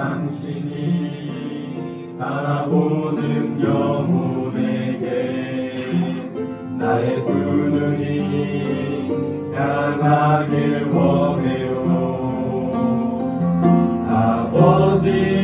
당신이 바라보는 영혼에게 나의 두 눈이 향하길 원해요. 아버지